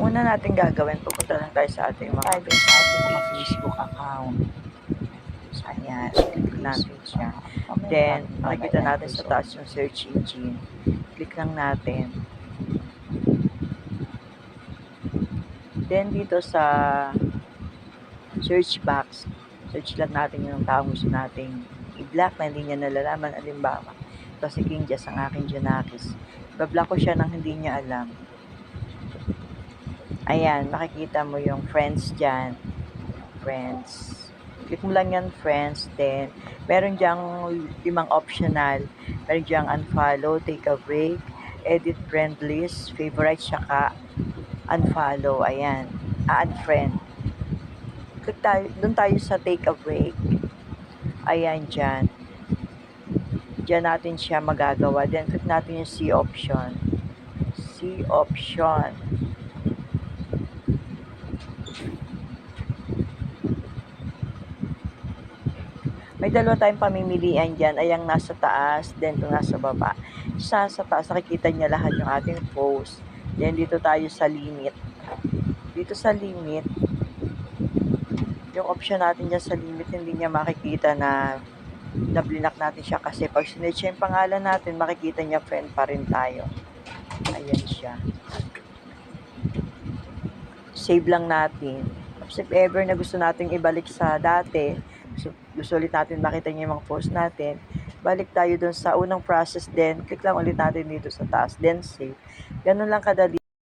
Una natin gagawin, pupunta lang tayo sa ating mga Private sa ating mga Facebook account. Ayan, click natin siya. Then, makikita natin sa taas yung search engine. Click lang natin. Then, dito sa search box, search lang natin yung taong gusto nating i-block na hindi niya nalalaman. Alimbawa, ito si King Jess, ang aking Junakis. Bablock ko siya nang hindi niya alam. Ayan, makikita mo yung friends dyan. Friends. Click mo lang yan, friends. Then, meron diyang limang optional. Meron diyang unfollow, take a break, edit friend list, favorite, saka unfollow. Ayan. Unfriend. Click tayo, doon tayo sa take a break. Ayan dyan. Diyan natin siya magagawa. Then, click natin yung C option. C option. May dalawa tayong pamimilian dyan. Ay ang nasa taas, then yung nasa baba. Sa, sa taas, nakikita niya lahat yung ating post. Then dito tayo sa limit. Dito sa limit, yung option natin dyan sa limit, hindi niya makikita na na-blinak natin siya kasi pag sinerch yung pangalan natin, makikita niya friend pa rin tayo. Ayan siya. Save lang natin. If ever na gusto nating ibalik sa dati, gusto, gusto natin makita niya yung mga post natin, balik tayo dun sa unang process din, click lang ulit natin dito sa taas, then save. Ganun lang kadali.